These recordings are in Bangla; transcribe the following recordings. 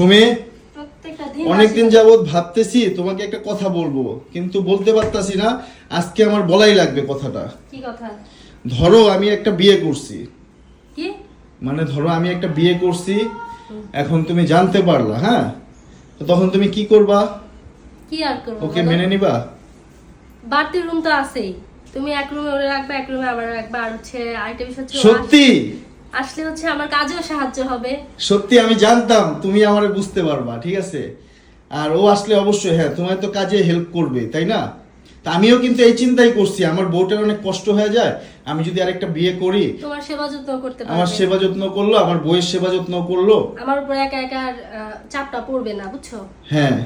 সুমি অনেকদিন যাবৎ ভাবতেছি তোমাকে একটা কথা বলব কিন্তু বলতে পারতাছি না আজকে আমার বলাই লাগবে কথাটা। কি কথা? ধরো আমি একটা বিয়ে করছি। কি? মানে ধরো আমি একটা বিয়ে করছি এখন তুমি জানতে পারলা হ্যাঁ? তো তখন তুমি কি করবা? কি আর করব ওকে মেনে নিবা? বাড়তি রুম তো আছেই। তুমি এক রুমে ওরে রাখবে এক রুমে আমার রাখবে আর হচ্ছে আরেকটা বিষয় হচ্ছে সত্যি? আসলে হচ্ছে আমার কাজেও সাহায্য হবে। সত্যি আমি জানতাম তুমি আমারে বুঝতে পারবা ঠিক আছে? আর ও আসলে অবশ্যই হ্যাঁ তোমার তো কাজে হেল্প করবে তাই না? তা আমিও কিন্তু এই চিন্তাই করছি আমার বউটার অনেক কষ্ট হয়ে যায় আমি যদি আরেকটা বিয়ে করি তোমার সেবা যত্ন করতে আমার সেবা যত্ন করল আমার বইয়ের সেবা যত্ন করল। আমার উপর একা একা চাপটা পড়বে না বুঝছ? হ্যাঁ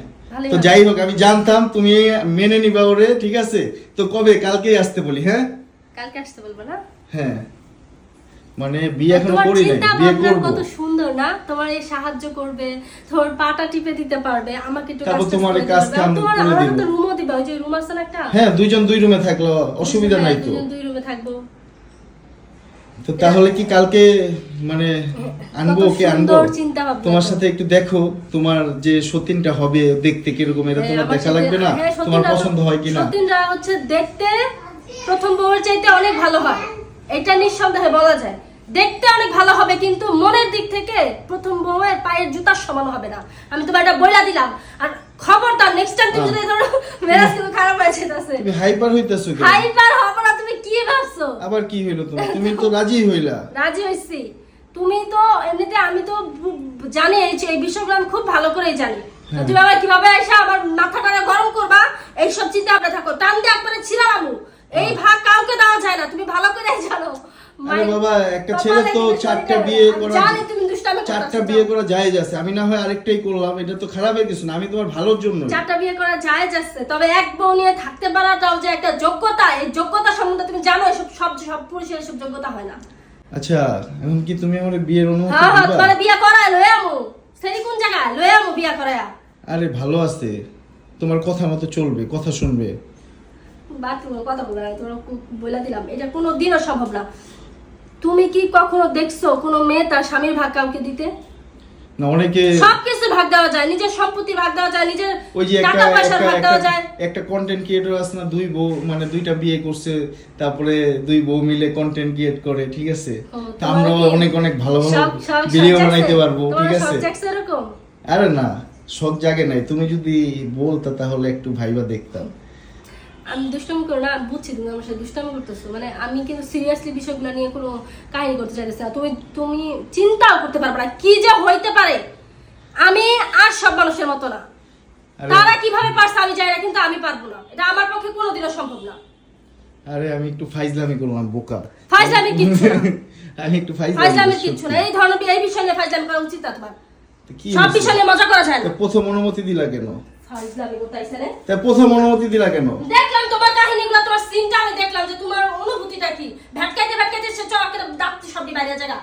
তো যাই হোক আমি জানতাম তুমি মেনে নিবা ওরে ঠিক আছে? তো কবে? কালকেই আসতে বলি হ্যাঁ? কালকে আসতে বলব না? হ্যাঁ। মানে বিয়ে এখন করি নাই বিয়ে করব। কত সুন্দর না? তোমার এই সাহায্য করবে তোমার পাটা টিপে দিতে পারবে আমাকে একটু কাজ তোমার কাজ কাম। তোমার দিবো। তো রুমও দিবে ওই যে রুম আছে না একটা? হ্যাঁ দুইজন দুই রুমে থাকল অসুবিধা নাই তো। দুই রুমে থাকব। তো তাহলে কি কালকে মানে আনব ওকে আনব? তোমার সাথে একটু দেখো তোমার যে সতীনটা হবে দেখতে কীরকম এটা হ্যাঁ, তোমার দেখা লাগবে না? হ্যাঁ, তোমার পছন্দ হয় কিনা? সতীনরা হচ্ছে দেখতে প্রথম বউয়ের চাইতে অনেক ভালো হয়। এটা নিঃসন্দেহে বলা যায়। দেখতে অনেক ভালো হবে কিন্তু মনের দিক থেকে প্রথম বউয়ের পায়ের জুতার সমান হবে না। আমি তোমার এটা বইলা দিলাম। আর খবরদার নেক্সট টাইম তুমি যদি ধরো মেরাজ কিন্তু খারাপ হয়ে যেতেছে। তুমি হাইপার হইতেছো কেন? হাইপার হবে না তুমি কি ভাবছ? আবার কি হইল তোমার? তুমি তো রাজি হইলা। রাজি হয়েছি তুমি তো এমনিতে আমি তো জানি এই বিষয়গুলো আমি খুব ভালো করেই জানি। তুমি আবার কীভাবে এসে আবার মাথাটা গরম করবা? এইসব চিন্তা ভাবনা থাকো। টান দিয়ে একবারে ছিলাম এই ভাগ কাউকে দেওয়া যায় না। তুমি ভালো করে আরে বাবা একটা ছেলে তো চারটা বিয়ে করা চারটা বিয়ে করা আছে আমি না হয় আরেকটাই করলাম এটা তো খারাপের কিছু না আমি তোমার ভালোর জন্য চারটা বিয়ে করা যায় যাচ্ছে তবে এক বউ নিয়ে থাকতে পারাটাও যে একটা যোগ্যতা এই যোগ্যতা সম্বন্ধে তুমি জানো এসব সব সব পুরুষের এসব যোগ্যতা হয় না। আচ্ছা এখন কি তুমি আমার বিয়ের অনুমতি হ্যাঁ হ্যাঁ তোমার বিয়ে করায় লয়ে আমু। সেরি কোন জায়গায়? লয়ে আমু বিয়ে করায়া। আরে ভালো আছে তোমার কথা মতো চলবে কথা শুনবে। কথা বলবে না তোমরা বলে দিলাম এটা কোনো দিনও সম্ভব না। তুমি কি কখনো দেখছ কোনো মেয়ে তার স্বামীর ভাগ কাউকে দিতে? না অনেকে সবকিছু ভাগ দেওয়া যায় নিজের সম্পত্তি ভাগ দেওয়া যায় নিজের ওই যে একটা টাকা পয়সার একটা ভাগ দেওয়া যায়। একটা কন্টেন্ট ক্রিয়েটর আছে না দুই বউ মানে দুইটা বিয়ে করছে তারপরে দুই বউ মিলে কন্টেন্ট ক্রিয়েট করে ঠিক আছে? তা আমরাও অনেক অনেক ভালো ভালো ভিডিও বানাইতে পারব ঠিক আছে? আরে না শখ জাগে নাই। তুমি যদি বলতা তাহলে একটু ভাইবা দেখতাম। আমি দুষ্টামি করো না আমি বুঝছি তুমি আমার সাথে দুষ্টামি করতেছো। মানে আমি কিন্তু সিরিয়াসলি বিষয়গুলো নিয়ে কোনো কাহিনী করতে চাইতেছি না। তুমি তুমি চিন্তাও করতে পারবে না কি যে হইতে পারে। আমি আর সব মানুষের মতো না। তারা কীভাবে পারছে আমি জানি না কিন্তু আমি পারব না। এটা আমার পক্ষে কোনোদিনও সম্ভব না। আরে আমি একটু ফাইজলামি করলাম বোকা। ফাইজলামি কিচ্ছু না। আমি একটু ফাইজলামি কিচ্ছু না। এই ধরনের এই বিষয় নিয়ে ফাইজলামি করা উচিত না তোমার। সব? বিষয় নিয়ে মজা করা যায় না। প্রথম অনুমতি দিলা কেন? তা প্রথম অনুমতি দিলা কেন? দেখলাম তোমার কাহিনীগুলো তোমার সিনটা আমি দেখলাম যে তোমার অনুভূতিটা কি? ভেটকাইতে ভেটকাইতে সে চকের দাঁত সব বাইরে জায়গা।